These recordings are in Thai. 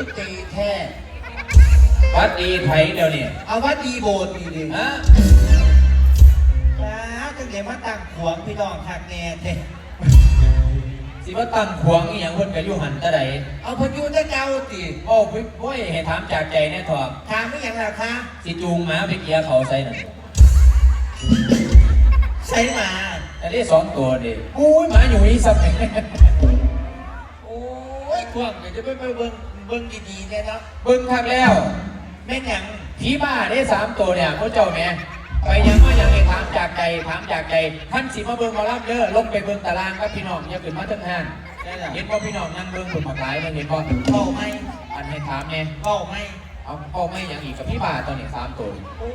อุ้ยตีแท้วัดดีไทยเดี๋ยวนี้เอาว่าดีโบดดีดิฮะนะจังเดี๋ยวมาตั้งขวงพี่น้องคักแน่เท่สิว่าตั้งขวงอีหยังเพิ่นก็อยู่หันตะไดเอาพยุจะเจ้าติโอ้พี่โอ้ยให้ถามจากใจแน่ทอะถามไม่ยังล่ะคะสิจูงหมาไปเกียร์เขาใส่นั่นใช้มาแต่ได้สองตัวดิอุ้ยหมาอยู่อีสักแห่งโอ้ยขวงเดี๋ยวจะไปไปเบิ้ง เบิ้งดีๆเนี่ยเนาะเบิ่งคักแล้วแม่นหยังผีบ้าได้สามตัวเนี่ยพระเจ้าแม่ไปยังมายังให้ถามจากใจถามจากใจท่านสิมาเบิ่งหมารับเด้อลงไปเบิ่งตารางครับพี่น้องอย่าขึ้นมาทั้งห้านได้ล่ะเห็นว่าพี่น้องนั่งเบิ่งคนหมากหลายมันเห็นว่าเบ้าไหมอันให้ถามเนี่ยเบ้าไหมเอาเอาไม่ยังอีกกับพี่บ้าตัวนี้สามตัวโอ้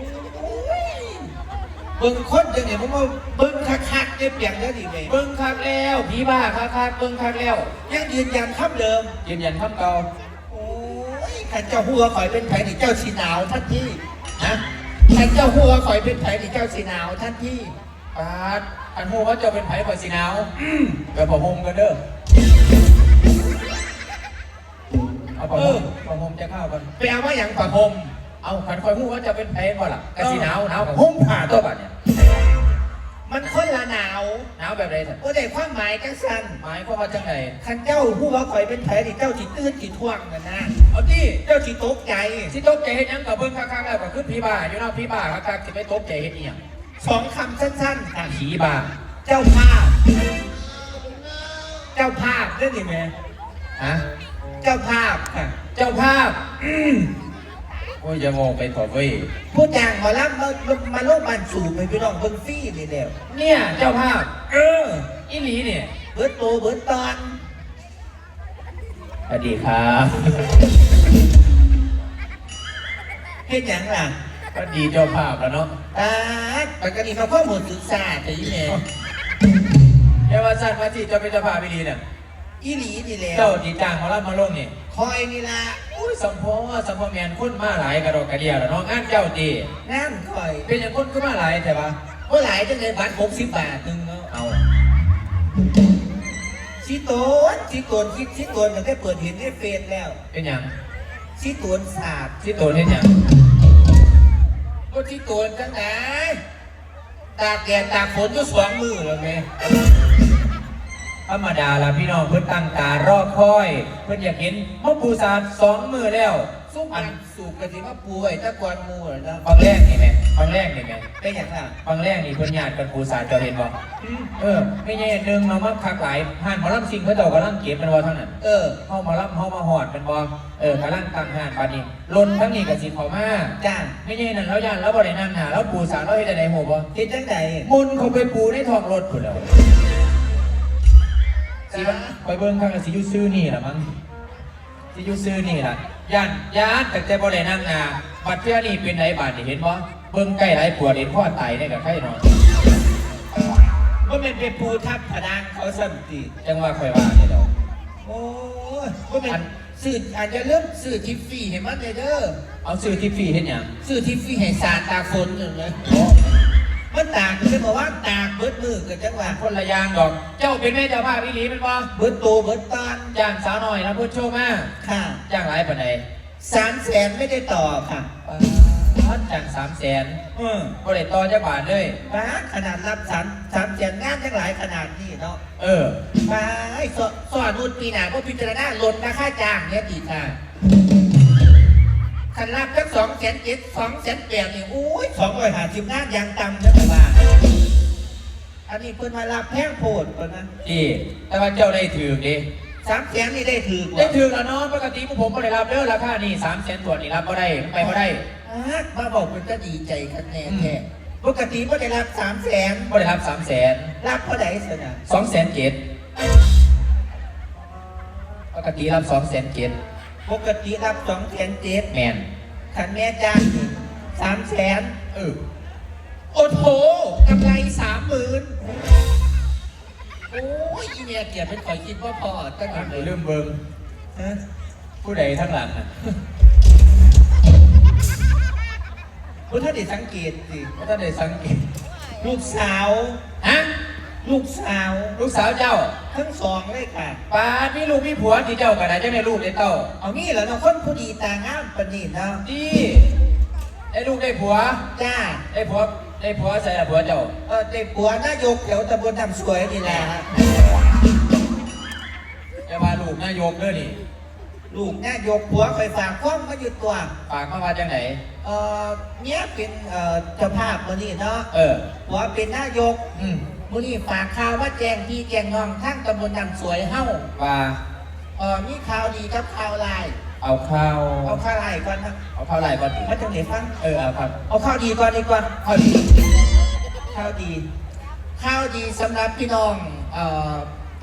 ยเบิ้งคนจังเนี่ยผมว่าเบิ้งคักๆเนี่ยเปลี่ยนได้ดีไหมเบิ่งคักแล้วผีบ้าคักคักๆเบิ่งคักแล้วยังยืนยันคำเดิมยืนยันคำเก่าโอ้ย ขันเจ้าหัวข่อยเป็นไผ่นี่เจ้าสีหนาวท่านที่ฮะขันเจ้าหัวข่อยเป็นไผ่นี่เจ้าสีหนาวท่านที่ปาดอันหูว่าเจะเป็นไผ่ก่อนสิหนาวไปประหมกันเด้อเอาประหมประหมจะเข้ากันไปเอาว่าอย่างประพรมเอาขันคอยหูว่าจะเป็นไผ่บ่ล่ะกะสิหนาวหนาวกับหุ้มผ้าตัวบัดเนี่ย มันคนละหนาวหนาวแบบไรสันก็ได้ความหมายจังสันหมายความว่าจังไงขันเจ้าหัวข่อยเป็นไผ่นี่เจ้าจีตื้นจีท่วงกันนะเอาที่เจ้าจีตกใจสิตกใจเฮ็ดหยังกับเบิ่งคักๆแล้วก็คือผีบ้าอยู่เนาะผีบ้าคักๆสิไปตกใจเฮ็ดอีหยังสองคำสั้นๆค่ะผีบ้าเจ้าภาพ เจ้าภาพนั่นเองไหมฮะเจ้าภาพค่ะเจ้าภาพโอ้ย จะงงไปถอดเว้ยผู้จ้างหมารับมามาโลกบันสูบไปพี่น้องเบิ่งฟรี่นี่แหละเนี่ยเจ้าภาพ เอออีหลีเนี่ยเบิดโตเบิดตอนสวัสดีครับเฮ็ดหยังล่ะสวัสดีเจ้าภาพแล้วเนาะตาปกติเขาข้อมูลศึกษาแต่ยี่แม่เจ้าว่าสั้นว่าที่เจ้าเป็นเจ้าภาพอีหลีเนี่ยอีหลีนี่แหละเจ้าดีจ้างมารับมาลงนี่ คอยนี่ละอุ้ยสัมพอสัมพอแมนคนมาหลายกระดอกกระเดียวแล้วเนาะงานเจ้าดีนั่นคอย เป็นอย่างคนก็มาหลายแต่ว่าเมื่อไหร่จะเงินบัตรหกสิบบาทหนึงเนาะเอาชีโตนชีโตนคิดชีโตนมันได้เปิดเห็นได้เฟซแล้วเป็นอย่างชีโตนศาสตร์ที่ตัวเห็นอย่างก็ชีโตนจังไหนตากแดดตากฝนก็สองมือแล้วไง ธรรมดาละพี่น้องเพิ่นตั้งตารอคอย เพิ่นอยากเห็นพ่อปูซาดสองมือแล้วสู้อันสูบกะทิมาป่วยตะกอนหมูเหรอนะ ฟังแรกนี่ไหมฟังแรกนี่ไหมเป็นอย่างไรฟังแรกนี่เพิ่นญาติกันปูซาดเจ้าเห็นบ่เออ ไม่ใช่หนึ่งเรามาคักหลายห่านหมอลำซิงเขาเจ้ากำลังเก็บเป็นวอเท่านั้นเออเข้ามาลำเข้ามาหอดเป็นวอเออกำลังตั้งห่านปานนี้ลนทั้งนี้กับสิเขามาจ้าไม่ใช่นั่นแล้วย่านแล้วบ่ได้นั่งหาแล้วปูสารแล้วเฮ็ดได้หัวบ่เฮ็ดจังไหนมุนเขาไปปูในท้องรถพุ่นแล้ว สิว่าไปเบิ่งข้างกับสิอยู่ซื้อนี่ล่ะมั้งสิอยู่ซื้อนี่ล่ะย่านย่านแต่แต่บ่ได้นั่งหาบัดเทื่อนี่เป็นไรบาดนี่เห็นบ่เบิ่งใกล้หลายปวดเห็นพ่อตายได้กับใครนอนก็เป็นเป็นปูทับผนังเขาสันติจังว่าค่อยว่านี่ดอกโอ้ยก็เป็นสื่ออาจจะเริ่มสื่อทิฟฟี่เห็นมั้ยเด้อเอาซื้อที่ฟรีเฮ็ดหยังสื่อทิฟฟี่ให้สาดตากฝนอย่างเลย มันตากคือบอกว่าตากเบิดมือกับจังหวะคนละอย่างดอก เจ้าเป็นแม่เจ้าภาพอีหลีเป็นบ่เบิดโตเบิดตอนจ้างสาวน้อยนะพูดโชว์มาค่ะจ้างหลายปานใดสามแสนไม่ได้ต่อค่ะท่านจ้างสามแสนเออก็ได้ต่อจักบาทเลยป้าขนาดรับสามสามแสนงานทั้งหลายขนาดนี้เนาะเออป้าไอ้สสอนนุนปีหนาก็พิจารณาลดราคาจ้างเนี่ยดีค่ะ ขันรับจักสองแสนเจ็ดสองแสนแปดนี่โอ้ยสองร้อยห้าสิบงานยังต่ำนะแต่ว่า อันนี้เพิ่นมารับแพงโพดเพิ่นนะดีแต่ว่าเจ้าได้ถือดิสามแสนนี่ได้ถือกว่าได้ถือแล้วเนาะปกติพวกผมก็ได้รับเด้อราคานี่สามแสนตัวนี่รับก็ได้ไปก็ได้อ่ามาบอกมันจะดีใจกันแน่แท้ปกติไม่ได้รับสามแสนก็ได้รับสามแสนรับเท่าไหร่สนะ สองแสนเจ็ดปกติรับสองแสนเจ็ด ปกติรับสองแสนเจ็ดแมนขันแม่จ้างสามแสนเออโอ้โหกำไรสามหมื่นโอ้ยอีเมียเกียรติเป็นข่อยคิดว่าพอตั้งแต่เริ่มเบิ่งฮะผู้ใดทั้งหลังอะคุณท่านได้สังเกตสิก็ต้องได้สังเกต ลูกสาว ฮะ ลูกสาวลูกสาวเจ้า ทั้งสองเลยค่ะปาดมีลูกมีผัวที่เจ้ากันไหนจะได้ลูกได้เต้าเอานี่เหรอเนาะคนผู้ดีตางามปานนีเนาะดีได้ลูกได้ผัวจ้า ได้ผัวได้ผัวใส่ละผัวเจ้า เออเด็กปัวนายกแถวตำบลทำสวยนี่แหละจะมาลูกนายกเด้อนี่ลูกนายกผัวไปฝากข้อมมาอยู่ตัว ฝากมาว่าจังไหนเออเนี้ยเป็นเอ่อเจ้าภาพมื้อนี้เนาะเออผัวเป็นนายก อืม มื้อนี้ฝากข่าวว่าแจ้งพี่แจ้งน้องทั้งตำบลทำสวยเฮ้าว่าเออมีข่าวดีกับข่าวลาย เอาข้าว เอาข่าวลายก่อนนะเอาข้าวไหลก่อนดิมาจังไหนฟัง เออเอาครับเอาข่าวดีก่อนดีกว่าข้าวดีข่าวดีข่าวดีสำหรับพี่น้องเอ่อ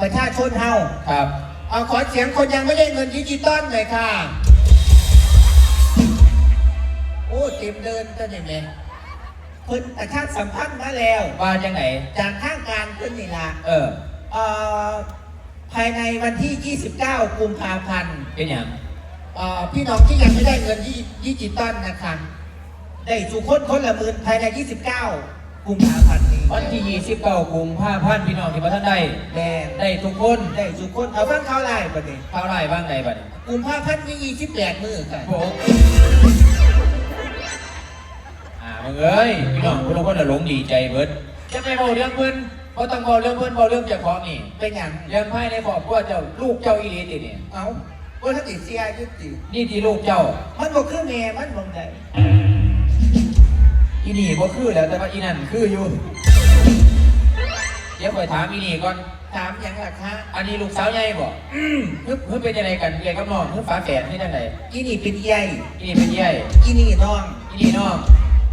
ประชาชนเฮาครับเอาขอเสียงคนยังไม่ได้เงินดิจิตอลหน่อยค่ะ โอ้เต็มเดินตัวนี่แม่ เพิ่นประชาสัมพันธ์มาแล้ว ว่าจังไหนจากทางการเพิ่นนี่ละเออ เอ่อภายในวันที่ 29 กุมภาพันธ์เป็นอย่างเอ่อพี่น้องที่ยังไม่ได้เงินดิจิตอลนะคะได้สุคนคนละหมื่นภายใน 29 กุมภาพันธ์นี้วันที่ 29กุมภาพันธ์พี่น้องที่มาท่านได้แม่ได้ทุกคนได้สุคนเอาฟังเขาไล่ประเด็นข้าวไหลบ้างไหนบัดนี้กุมภาพันธ์นี้28 มื้อค่ะ โอ้อ่ามึง เอ้ยพี่น้องทุกคนน่ะหลงดีใจเบิดจะไปบอกเรื่องเพิ่นเพราะต้องบอกเรื่องเพิ่นบอกเรื่องเจ้าของนี่เป็นอย่างเรื่องภายในครอบครัวเจ้าลูกเจ้าอีหลีติเนี่ยเอาว่าถ้าติดเสียยุตินี่ที่ลูกเจ้า มันบอกคือแม่มันบอกได้อีนี่บ่คือแล้วแต่ว่าอีนั่นคืออยู่เดี๋ยวไปถามอีนี่ก่อน ถามอย่างล่ะคะอันนี้ลูกสาวใหญ่บ่อืมเพิ่นเพิ่นเป็นยังไงกันเรียนกับน้องเพิ่นฝาแฝดนี่จังไดอีนี่เป็นใหญ่อีนี่เป็นใหญ่อีนี่น้องอีนี่น้อง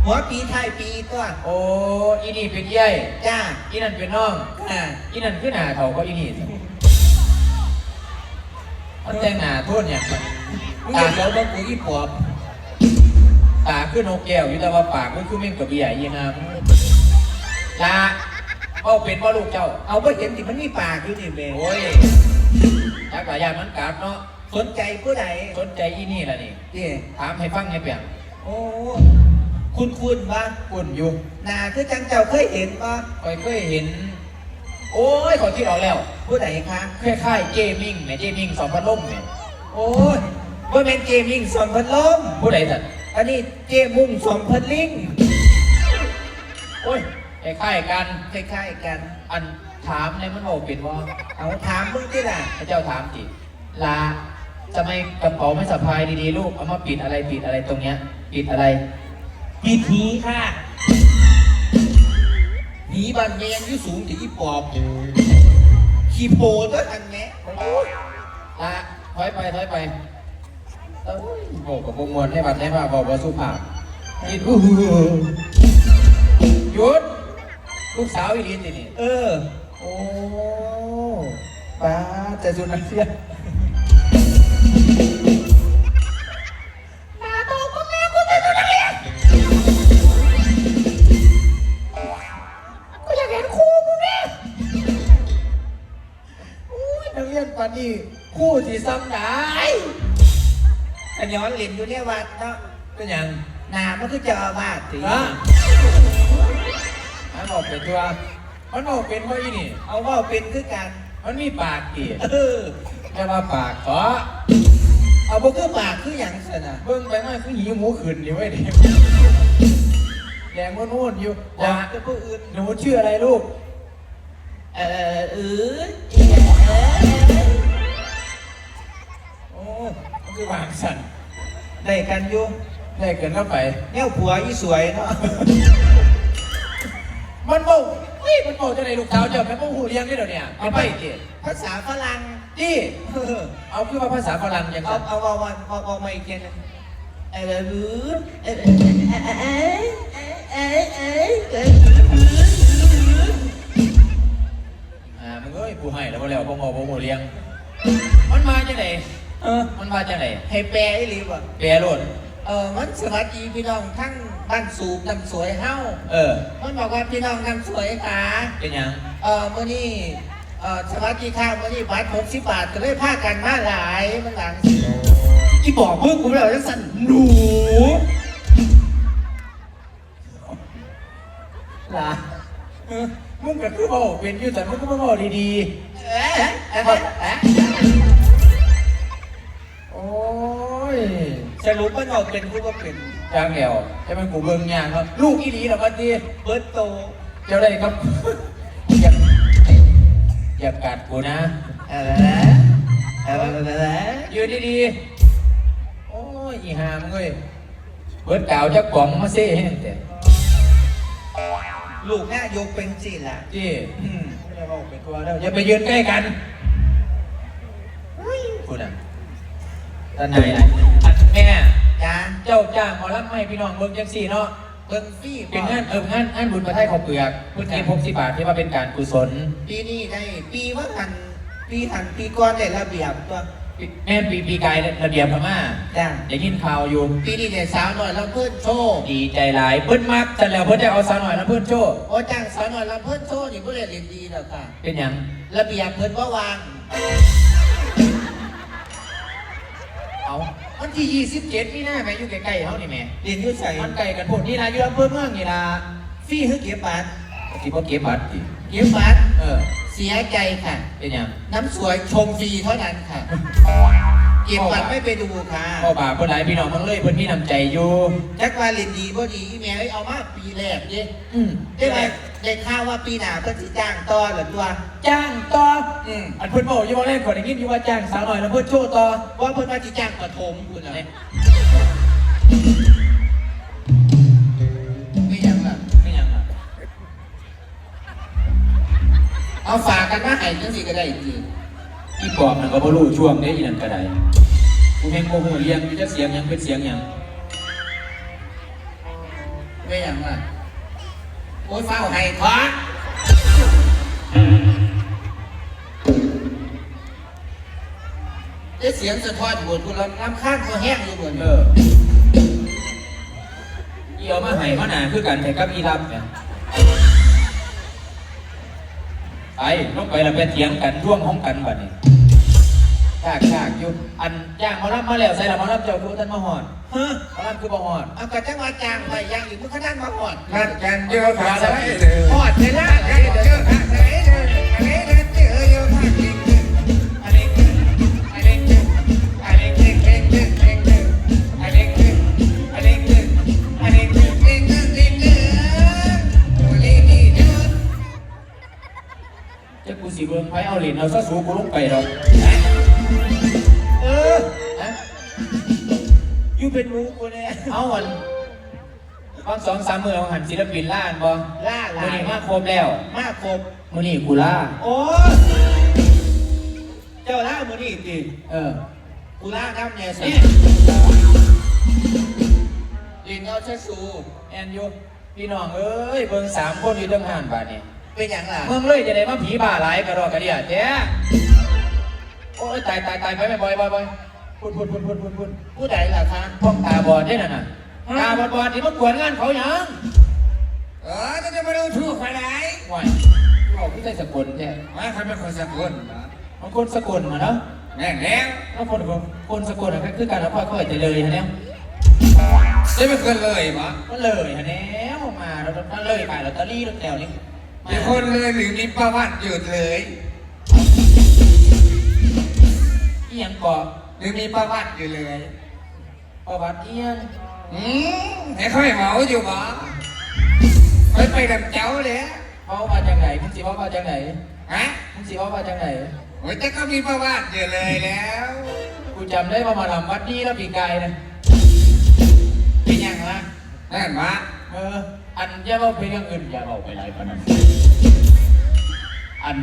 หัวปีไทายปีตัวโอ้อีนี่เป็นใหญ่จ้าอีนั่นเป็นน้องอ่าอีนั่นคือหน้าเขาก็อีนี่สิมันแต่งหน้าโทษเนี่ยมึงอย่าเดี๋ยวมากูอีปอบตาคือนกแก้วอยู่แต่ว่าปากมันคือแม่งกระเบียอีงามลาเอาเป็นว่าลูกเจ้า เอาไปเห็นที่มันมีปากอยู่นี่แม่โอ้ยยักษ์หลายอย่างมันกัดเนาะสนใจผู้ใดสนใจอีนี่ล่ะนี่ นี่ถามให้ฟังให้เปียงโอ้ คุณคุณว่าอุ่นอยู่หนาคือจังเจ้าเคยเห็นว่าคอยเคยเห็น โอ้ยขอคิดออกแล้วผู้ใดคะคล้ายๆเจมิงแหม่เจมิงสองพัดลมเนี่ยโอ้ยว่าเป็นเกมมิ่งสองพันลมผู้ใดสัตว์อันนี้เกมมุ่งสองพันลิงโอ้ยคล้ายๆกันคล้ายๆกัน อันถามในมันบอกเป็นว่าเอาถามมึงที่ล่ะพระเจ้าถามจิลาจะไม่กระเป๋าไม่สะพายดีๆลูกเอามาปิดอะไรปิดอะไรตรงเนี้ย ปิดอะไร ปีผีค่ะผีบันเมนที่สูงถึงอีปอบขี้โพตัวอันแม่ลาถอยไปถอยไปเอ้ยโอ้กับวงมวลให้บัดให้บ่าบอกว่าสุภาพกินอู้หูหยุดลูกสาวอีลินสินี่เออ โอ้ป้าจะสุนันเสีย ย้อนเล่นอยู่เนี่ยวัดเนาะเป็นหยังหนามันคือเจะอาวาสสิฮะมันบอกเป็นตัว มันบอกเป็นว่าอีนี่ เอาว่าเป็นคือกันมันมีปากกี่เออจะมาปากขอเอาบ่คือปากคือหยังสนะเบิ่งไปมาคือหิวหมูขืนอยู่ไว้ยเด็กแดงมุ่นๆอยู่อยานะกจะผู้อื่นหนูชื่ออะไรลูก เออเออโอ้มันคือวางสัน ได้กันอยู่ได้เกินเข้าไปแนวผัวอีสวยเนาะมันบอกเฮ้ยมันบอกจะไหนลูกสาวเจ้าแม่บอกหูเลี้ยงได้เดี๋ยวเนี่ยเอาไปดิภาษาฝรั่งดิเออเอาคือว่าภาษาฝรั่งอย่างเอานั้นเอาเอาเอาเอาเอามาอีกทีหนึงเออหรือเออเออเออเออเออเอออ่ามึงเอ้ยกูให้แล้วบ่แล้วบ่งอบ่หูเลี้ยง มันมาจังไหน เออมันมาจังไหนให้แปลให้รีบ่แปรโลดเออมันสวัสดีพี่น้องทั้งบ้านสูบน้ำสวยเฮ้าเออ มันบอกว่าพี่น้องน้ำสวยขาเป็นหยังเออมื่อนี้เออสวัสดีค่ะมื่อนี้บัตรหกสิบบาทก็เลยพากันมาหลายมันหลังอีบอกเพิ่งกูแล้วจังสั่นหนูล่ะเออมึงก็ก็คือบอกเป็นอยูสันมันก็มาบอกดีเอ๊ะเอ๊ะเอ๊ะเอ๊ะ สรุปมันออกเป็นกูก็เป็นจางแล้วจะเป็นกูเบิ่งยางครับ ลูกอีหลีเหรอวันดีเบิร์ตโตเจ้าได้ครับ อยากอยากกัดกูนะ เออเออเออยืนดีๆ โอ้ยอีหามงเอ้ยเบิดกล่าวจะกล่องมาเซ่ให้แต่ลูกแม่ยกเป็นสิล่ะจี้อืมไม่ได้บอกเป็นตัวแล้วอย่าไปยืนใกล้กันคุณอะตาไหนไห นอันแม่จ้าเจ้าจ้างหมอลำให้พี่น้องเบิ่งจังสี่เนาะ เบิ้งฟี่เป็นงานเอองานงานบุญประทายข้าวเปลือกพื้นที่พกสิบาทที่ว่าเป็นการกุศลปีนี้ได้ ปีว่าทันปีทันปีก่อนได้ระเบียบตัวแม่นปีปีกายระเบียบพม่าจ้าได้ยินข่าวอยู่ ปีนี้ได้สาวหน่อยแล้วเพื่อนโชว์ดีใจหลายเพิ่นมักแต่แล้วเพิ่นจะเอาสาวหน่อยแล้วเพิ่นโชว์โอ้จ้างสาวหน่อยแล้วเพื่อนโชว์นี่เพื่อนเรียนดีแล้วค่ะ เป็นหยังระเบียบเพิ่นว่าวาง เอาวันที่ยี่สิบเจ็ดนี่นะแม่อยู่ใกล้ๆเขานี่แม่เรียนอยุ่ใส่มันไกลกันพวกนี่นะอยู่อำเภอเมืองนี่นะฟรี่คือเก็บบัตรที่พ่อเก็บบัตรดิเก็บบัตรเออเสียใจค่ะ เป็นหยังน้ำสวยชมฟรีเท่านั้นค่ะ เก็บบัตรไม่ไปดูค่ะพ่อบาปคนหลายพี่น้องมันเลยเพิ่นมีน้ำใจอยู่จักว่าเรียนดีบ่ดีอีแม่เอ้ยเอามาปีแรกเด้อืมได้ไหมได้ข่าวว่าปีหน้าเพิ่นสิจ้างต่อเหรือตัว จ้างต่ออืมอันเพิ่นบอกอยู่ว่าแรกก่อนได้ยินอยู่ว่าจ้างสาวหน่อยแล้วเพิ่นโชว์ต่อว่าเพิ่นว่าสิจ้างปฐมคุณน่ะเนี่ยไม่ยังล่ะไม่หยังอะเอาฝากกันมาให้จังสิก็ได้จริง อีปอบนั่นก็บ่รู้ช่วงเด้อีนั่นก็ได้กูเห็นโมโหเรียงอยู่จะเสียงหยังเป็นเสียงหยังไม่ยังล่ะโอ้ยเฝ้าให้ขอได้เสียงสะท้อนบนคุณลำน้ำข้างก็แห้งอยู่บนเอออีเอามาให้มาหนาคือกันแต่กับอีรับเนี่ยไปลงไปแล้วไปเถียงกันร่วมห้องกันบัดนี้ ฉากฉากอยู่อันจ้างหมารับมาแล้วใส่ละหมารับเจ้าคือท่านมาหอดฮะหมารับคือบ่หอดเอากระจังว่าจ้างไปยังอีกมันก็นั่งมาหอดนัดกันเจอขาใส่เลยหอดเลยนะนัดกันเจอขาใส่เลยอันนี้นัดเจอเยอะมากจริงๆอันนี้คืออันนี้คืออันนี้คือเก่งๆเก่งๆอันนี้คืออันนี้คืออันนี้คือเก่งๆเก่งๆโอ้ยนี่เด้อจะกูสิเบิ่งไผเอาเหรียญเอาซะสูกูลงไปหรอก อยู่เป็นหมูกูเนี่ยเอาวันบางสองสามมือเอาหันศิลปินล่านบ่ล่าลามื้อยนี้มาครบแล้วมากครบมื้อนี้กูล่าโอ้ยเจ้าล่ามือนี่ดิเออกูล่าน้ำเนี่ยสินี่ดินเอาเชสูแอนอยู่พี่น้องเอ้ยเบิ่งสามคนอยู่เทั้งห้านบาดนี้เป็นอย่างล่ะเมืองเลยจะได้มาผีบ้าหลายกระดอกกระเดียแท้โอ้ยตายตายตายไปไม่บ่อยบ่อยบ่อย พูดพูดพูดพูดพูดพูดผู้ใดล่ะคะพวกตาบอดได้น่ะน่ะตาบอดบอดที่มากวนงานเขาหยังเออจะมาดูถูกใครไหนห่วยบอกพี่ใส่สกุลแท้ว่าใครเป็นคนสกุลนะบางคนสกุลมาเนาะแน่แล้วบาคนคนสกุลอะคือการเอาค่อยๆจะเลยฮะเนี่ยจะไม่เคยเลยปะก็เลยฮะแนวมาแล้วก็เลยขายลอตเตอรี่ลอตแถวนี้มามีคนเลยหรือมีประวัติหยุดเลยเอียงกาะ หรือมีประวัติอยู่เลย ประวัติเอียงอืมให้ค่อยเหมาอยู่ปะไปไปดับเจ้าเลยเขามาจากไหนมึงสิว่ามาจากไหนฮะมึงสิว่ามาจากไหนโอ้ยแต่ก็มีประวัติอยู่เลยแล้ว กูจำได้ว่ามาลำวัดนี้แล้วปีกายนะเป็นอย่างล่ะนั่นวะเออ อันอย่าเอาไปเรื่องอื่นอย่าเอาไปไรปานนั้นอัน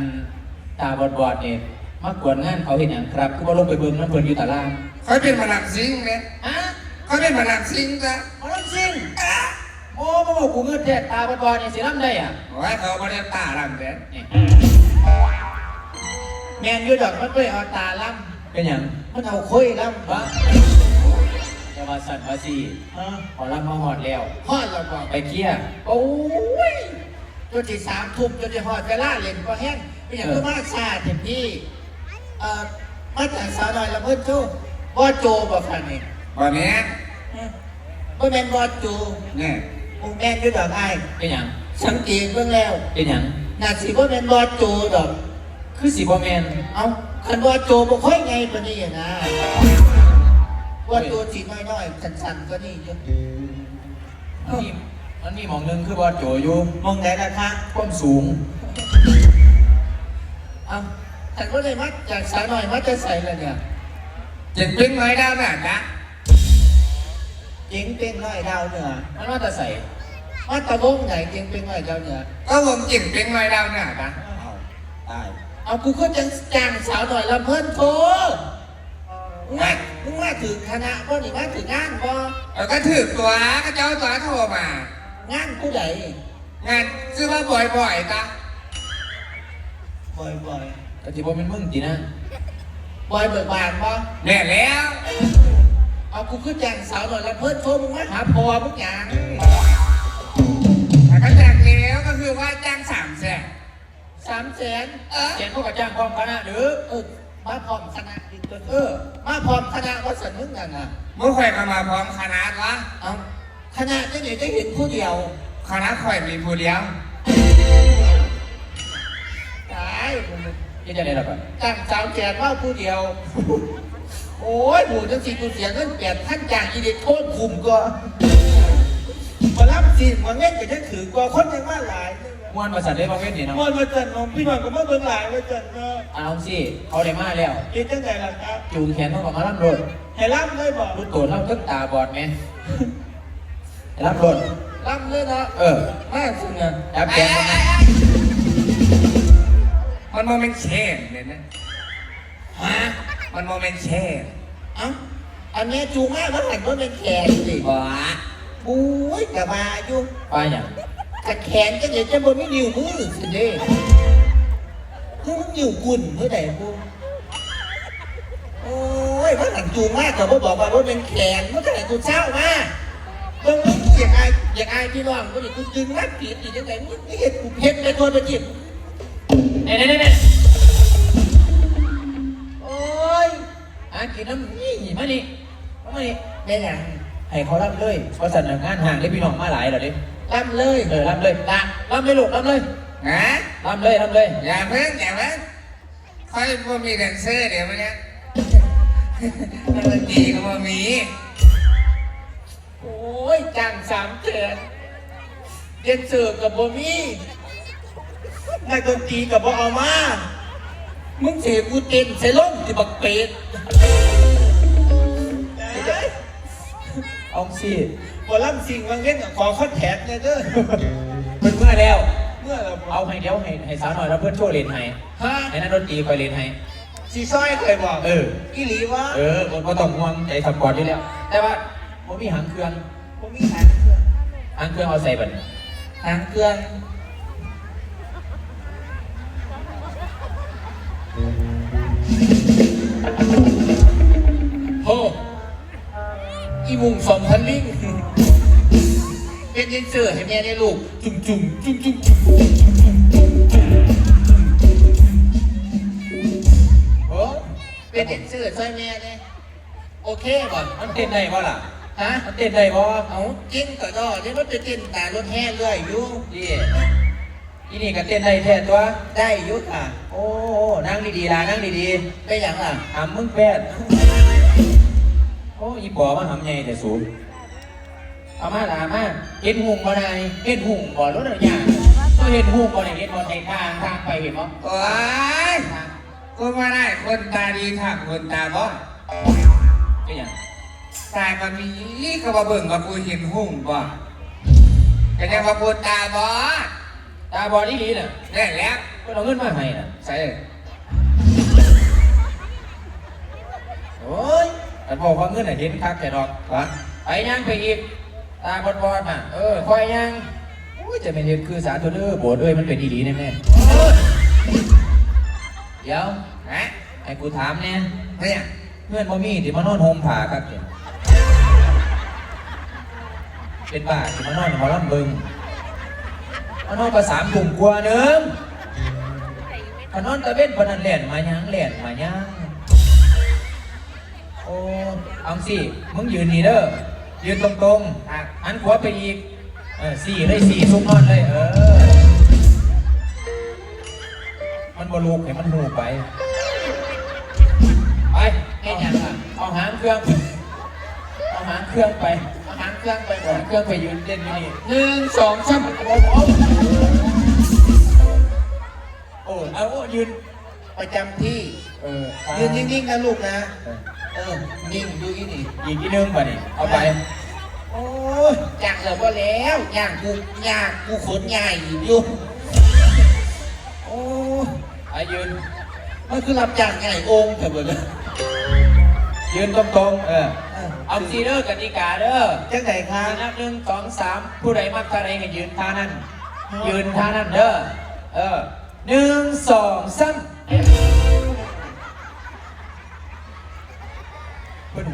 ตาบอดบอดๆเนี่ย มากวนงานเขาเห็นอย่างครับคือว่าลงไปเบิ่งน้ำเพิ่นอยู่ตารางค่อยเป็นมาลังซิงเลยฮะค่อยเป็นมาลังซิงจ้ะมาลำซิงโอ้มาบอกกูเงินแท้ตาบอดบอดๆเนี่ยสิลำได้อะโอ้ยเขาไม่ได้ตาลังเด้นี่แมนอยูดอกมันไปเอาตาล่เป็นอย่างำมันเอาคุยล่ำวะจะมาสั่นมาสีฮะพอรับมาหอดแล้วฮอดเราบอกไปเคลียร์โอ้ยจนที่สามทุ่มจนที่ฮอดเวลาเล่นก็แห้งเป็นอย่างก็มาซาเต็มที่ เอ่อมาจากสาวน้อยละเพิ่นโจบอโจบอกค่ะนี่วันนี้บ่แม่นบอโจเนี่ยกูแม่นอยูดอกไอ้ายเป็นอย่างสังเกตเบิ่งแล้วเป็นอย่างบน่าสิว่าเป็นบอโจดอก คือสิบ่แมนเอาคันบอโจบ่ค่อยไงปานนี้นะว่าตัวสีน้อยๆสันๆก็นี่อยู่มันมีมันมีหมองหนึงคือบอโจอยู่มองไหนล่ะคะความสูงเอา แต่ก็เลยมาจากสาวน้อยมาจะใส่เลยเนี่ยเจ็ดเป็นน้อยดาวน่ะนะเจ๋งเป็นน้อยดาวเหนือมันว่าแต่ใส่มาตะวงไหนเจ๋งเป็นน้อยดาวเหนือก็วงจิ๋งเป็นน้อยดาวน่ะนะเอาตายเอากูก็จะจ้างสาวหน่อยละเพิ่นโทมึงมามึงมาถึงคณะบ่นี่มาถึงงานบ่แล้วก็ถือตัวก็เจ้าตัวโทรมางานผู้ใดงานชื่อว่าบ่อยๆจ้ะบ่อยบ่อย แต่ที่บ่เป็นมึงจีนะบ่อยเบิกบานบ่แน่แล้ว เอากูคือจ้างสาวหน่อยละเพิ่นโทมึงมาหาพอมึงหยังแล้วก็แจกแล้วก็คือว่าจ้างสามแสนสามแสนเออเขียนพวกกับจ้างพร้อมคณะหรือเออมาพร้อมคณะอีกตัวเออ มาพร้อมคณะว่าสันมึงนั่นน่ะเมื่อข่อยก็มาพร้อมคณะวะเอาคณะจะไหนจะเห็นผู้เดียวคณะข่อยมีผู้เดียวตาย มึงที่จะได้รับอะจ้างสาวแจกว่าผู้เดียว โอ้ยหมูจังสีกูเสียเงินแปดท่านจ้างอีเด็กโทษคุมก็มารับสิมาเง่นก็จะถือกว่าคนยังมาหลายมวนประสาทได้บางเว้นนี่เนาะมวนมาจันนมพี่น้องก็มาเบิ่งหลายมาจันเนาะเอาสิเขาได้มาแล้วคิดจังไงล่ะครับจูงแขนเขาก็มาล่ำรถให้รับเลยบอกรู้ตัวเราตึกตาบอดไหมให้รับรถรับเลยเนาะเออมาสิเนี่ยจับแขน มันนะมันโมเมนต์เชนเนี่ยนะฮะมันโมเมนต์เชนเอ้าอันนี้จูงมากมันหันว่าเป็นแขนสิว้าโอ้ยกะบาอยู่ไปอย่างกะแขนจะเดี๋ยวจะบนไม่นิ้วมือสิเด้คือมันนิ้วกุ่นเมื่อไหร่กูโอ้ยมันหันจูงมากแต่ว่าบอกว่าว่าเป็นแขนเมื่อไหร่กูเศร้ามากเบิ่งมึงอยากอายอยากอายพี่น้องกูดิกูดึงรัดผิดอีกยังไงมึงไม่เห็นกูเห็นในตัวเป็นจิต เน่เน่เน่เน่โอ้ยหากินน้ำนี่มานี่มานี่ได้ยังให้เขารับเลยเพราะสันนิษฐานห่างได้พี่น้องมาหลายเหรอดิรับเลยเออรับเลยละรับเลยลูกรับเลยฮะรับเลยรับเลยอย่าเพิ่งอย่าเพิ่งค่อยพอมีแดนเซอร์เดี๋ยวมันเนี้ยนักดนตรีก็มามี โอ้ยจ้างสามแขนเรียนเสิร์ฟกับบ่มี นักดนตรีกับบ่เอามา มึงเสียกูเต้นใส่ล้มที่บักเป็ดเอาสิบ่ล่ำสิ่งบางเล่นขอคอนแทคเลยเด้อเป็นเมื่อแล้ว เมื่อเราเอาให้เดี๋ยวให้ให้สาวหน่อยแล้วเพื่อนโชว์เรียนให้ฮะให้นักดนตรีคอยเรียนให้สีซอยเคยบอกเอออีหลีวะเออคนก็ต้องห่วงใจสปอร์ตอยู่แล้ว แต่ว่าผมมีหางเครื่องผมมีหางเครื่องหางเครื่องเอาใส่บันหางเครื่อง โหอีมุงสองพันลิงเป็นเยินเสือให้แม่ได้ลูก จุ่มจุ่มจุ่มจุ่มจุ่มจุ่มจุ่มจุ่มจุ่มโอ้เป็นยินเสือช่วยแม่เนี่ยโอเคบ่มันเต้นได้ป่ะล่ะฮะมันเต้นได้ป่ะเอากินก็ดอนี่มันจะกินแต่รถแห่เรื่อยอยู่ดีอีนี่ก็เต้นได้แท้ตัวได้อยุค่ะ โอ้ นั่งดีๆล่ะนั่งดีไปอย่างล่ะๆหำมึงแปด อ้อีปอมาหำใหญ่แต่สูงเอามาล่ะมาเห็นหุ่งบ่ได้เห็นหุ่งบ่รถอะไรอย่างก็เห็นหุ่งบ่ได้เห็นบ่ในทางทางไปเห็นบ่โอ้ยกูมาได้คนตาดีค่ะคนตาบอดก็อย่างตายมามีก็มาเบิ่งว่ากูเห็นหุ่งบ่ก็ยังว่ากูตาบอดตาบอดนี่ดีน่ะได้แล้วก็เอาเงินมาให้น่ะใส่โอ้ย แต่บอกว่าเงินน่ะเห็นคักแต่ดอกวะไปยังไปอีก ตาบอดบอดๆน่ะเออคอยยังโอ้ยจะเป็นเห็นคือสาธุเด้อโบสถ์เอ้ยมันเป็นอีหลีแน่แม่เดี๋ยวฮะให้กูถามเนี่ยเนี่ยเพื่อนบ่มีที่มานอนโฮมผ่าครับเนี่ยเป็นบ้าที่มานอนหมอลำเบิงมานอนประสามกลุ่มกลัวหนึ่งมานอนตะเว้นพนันแหลนมายังแหลนมายัง โอ้เอาสิมึงยืนนี่เด้อยืนตรงๆอะหันขวาไปอีกเออสี่เลยสี่ซุกนอนเลยเออ มันบลูกให้มันหูไป ไปให้ยังอะเอาหางเครื่อง เอาหางเครื่องไป เอาหางเครื่องไปเอาก่อหานงเครื่องไปยืนเล่นอยู่นี่หนึ่งสองสามโอ้โหโอ้เอาโอ้ยืนประจำที่ เออยืนนิ่งๆนะลูกนะ เออ นิ่งดูอีนี่อีกทีนึงป่ะนี่เอาไปโอ้ยจักเลยว่าแล้วย่างกูย่างกูขนใหญ่อยู่โอ้ยไอ้ยืนมันคือรับจ้างใหญ่องค์เถอะเบิดเลยยืนตรงๆเออเออเอาซีเด้อกติกาเด้อจังไหนครัทีบนับหนึ่งสองสามผู้ใดมักท่าใดให้ยืนท่านั้น ยืนท่านั้นเด้อเออหนึ่งสองสาม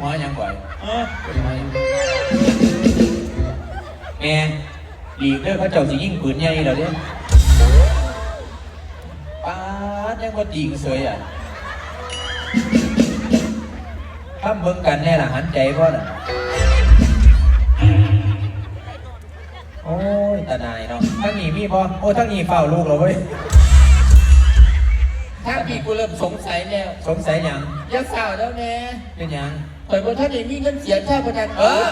เพิ่นหัวยังก่อยเออเพิ่นหัวยังแมนหลีกเด้อเขาเจ้าสิยิงปืนใหญ่เหรอเนี่ยป้าดยังบ่ตีกสวยอะข้ามเบิ่งกันแน่ล่ะหันใจพ่อน่ะโอ้ยตาหนายเนาะทั้งนี้มีพอโอ้ทั้งนี้เฝ้าลูกเราเว้ยถ้าพี่กูเริ่มสงสัยแล้ว สงสัยหยังอย่าสาวแล้วแน่เป็นหยัง ข่อยบ่ท่านได้มีเงินเสียค่าประกันเออ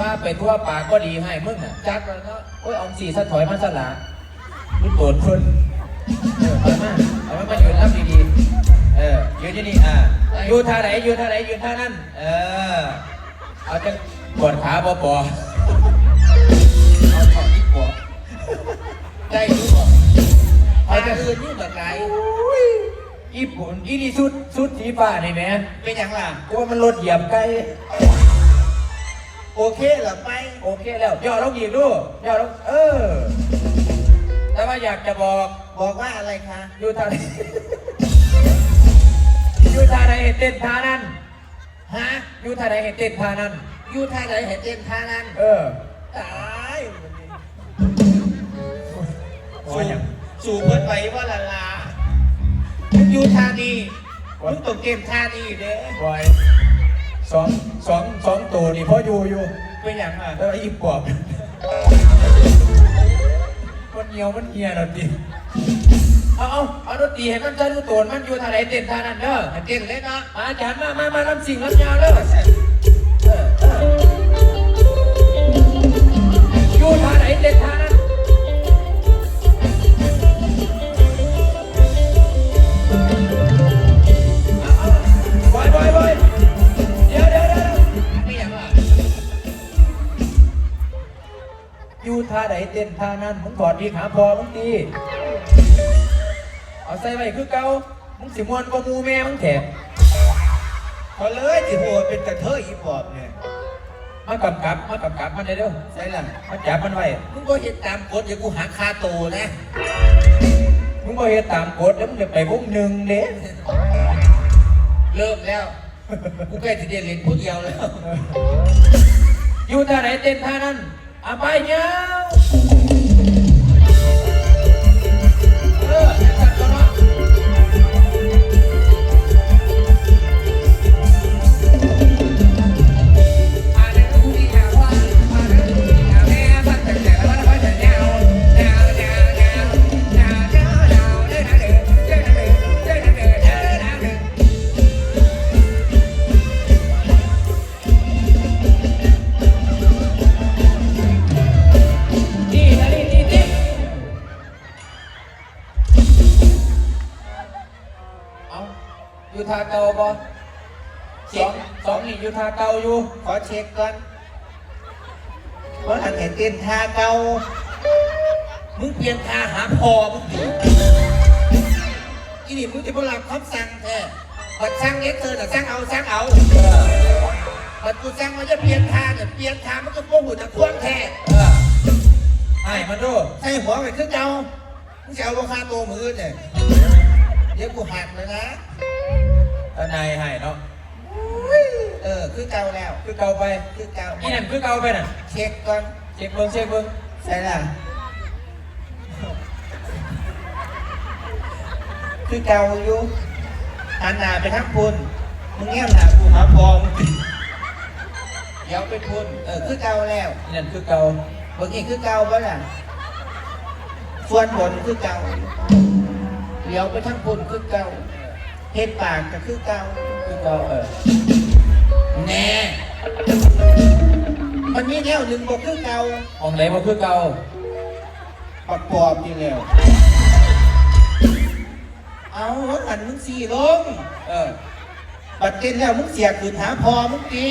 มาไปทั่วปากก็ดีให้มึงอะจักแล้วเนาะโอ้ยเออมสีสะถอยมาสละรุ่นโดนคนเออเอามาเอามามายืนรับดีๆเออยืนที่นี่อะอยู่ท่าไหนอยู่ท่าไหนยืนท่านั้นเออเอาจะปวดขาปอปอเอาถอดดีกว่าได้รู้บ่เอาจะอื่นนี่แบบไหน ญี่ปุ่นอีนี่สุดสุดสีฟ้านี่แม่เป็นอย่างล่ะกูว่ามันรถเหยียบไกลโอเคเหรอไป โอเคแล้วย่อลงอีกดูย่อลงเออ แต่ว่าอยากจะบอกบอกว่าอะไรคะอยู่ท่าไหนอยู่ท่าไหนเห็นเต้นท่านั้นฮะอยู่ท่าไหนเห็นเต้นท่านั้น อยู่ท่าไหนเห็นเต็มท่านั้นเออ ตายว่าอย่างสู่เพิ่นไปว่าละลา อยู่ท่านี้มึงต้องเกมท่านี้เด้บอยสองสองสองตัวนี่พ่ออยู่อยู่เป็นอย่างอะแล้วอีปอบมันเหี่ยวมันเหี่ยหน่อยดิเอาเอาเอาดนตรีให้มันจะรู้ตัวมันอยู่ท่าไหนเต้นท่านั้นเด้อเต้นเล่นเนาะมาอาจารย์มามามาลำสิ่งลำยาวเด้อเออเอออยู่ท่าไหนเต้นท่านั้ ท่าไหนเต้นท่านั้นมึงถอดดีขาพอมึงตีเอาใส่ไว้คือเก่ามึงสิมวนก็มูแม่มึงแถมพอเลยจิโหเป็นกระเทยอีปอบเนี่ยมากำกับมากำกับมันได้เด้อใช่ล่ะมาจับมันไว้มึงก็เห็นตามกฎอย่ากูหาคาโตนะมึงบ่เฮ็ดตามกฎแล้วมึงจะไปวงหนึ่งเด้เริ่มแล้วกูใกล้จะเรียนเรียนผู้เดียวแล้วอยู่ท่าไหนเต้นท่านั้น อะไปเงี้ยา ท่าเก่าบ่สองสองนี่อยู่ทาเก่าอยู่ขอเช็คก่อนว่าหันเห็นเต้นทาเก่ามึงเปลี่ยนทาหาพอมึงดิอีนี่มึงจะบ่รับคำสั่งแท้บัดสั่งเอ็กเธอแต่สั่งเอาสั่งเอาบัดกูสั่งมันจะเปลี่ยนทาเนี่ยเปลี่ยนทามันก็โป้งอยู่ควงแท้เออให้มันดูใส่หัวไปขึ้นเจ้ามึงจะเอาราคาตัวมือเนี่ยเดี๋ยวกูหักเลยนะ ตาในายให้เนาะเออ คือเก่าแล้ว คือเก่าไปคือเก่าอีนั่นคือเก่าไปน่ะ เช็คก่อนเช็คเบิ่งเช็คเบิ่งใช่ล่ะคือเก่าอยู่หันหน้าไปทางคุณมึงเงี้ยหน้ากูหาพองเดี๋ยวไปคุณเออ คือเก่าแล้วอีนั่นคือเก่าเมื่อกี้คือเก่าปะล่ะส่วนบนคือเก่าเลี้ยวไปทั้งพุ่นคือเก่า เฮ็ดปากก็คือเก่าคือเก่าเออแน่มันมีแนวหนึ่งบอกคือเก่าของไหนบ่คือเก่าประกอบนี่แล้วเอาว่าหันมึงสี่ลงเออบัดเต้นแล้วมึงเสียคืนหาพอมึงตี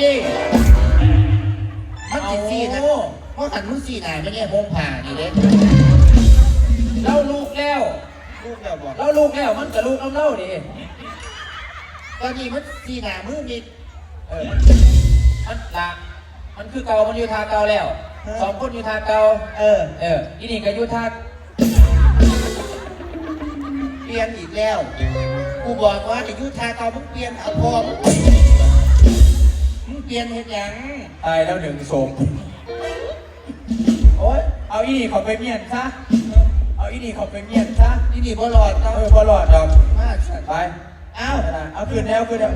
มันสิสี่นะเพราะหันมึงสี่หนาไม่เนี่ยโฮมผ่านี่เด้เล่าลูกแล้วลูกแล้วบอกเล่าลูกแล้วมันกับลูกน้ำเล่าดิ ตอนนี้มันสี่หนามือมีเออมันละมันคือเก่ามันอยู่ทางเก่าแล้วสองคนอยู่ทางเก่าเออ เอออีนี่ก็อยู่ทางเปลี่ยนอีกแล้ว กูบอกว่าจะยุทธาเก่ามึงเปลี่ยนเอาพอมึงมึงเปลี่ยนเห็นยังตายแล้วหนึ่งสมโอ๊ยเอาอีนี่เขาไปเมียนซะ เอาอีนี่เขาไปเมียนซะนี่นี่บ่หลอดเอเนาะอพอหลอดดอกมากสัตว์ไป เอาเอาคืนแล้วคืนแล้ว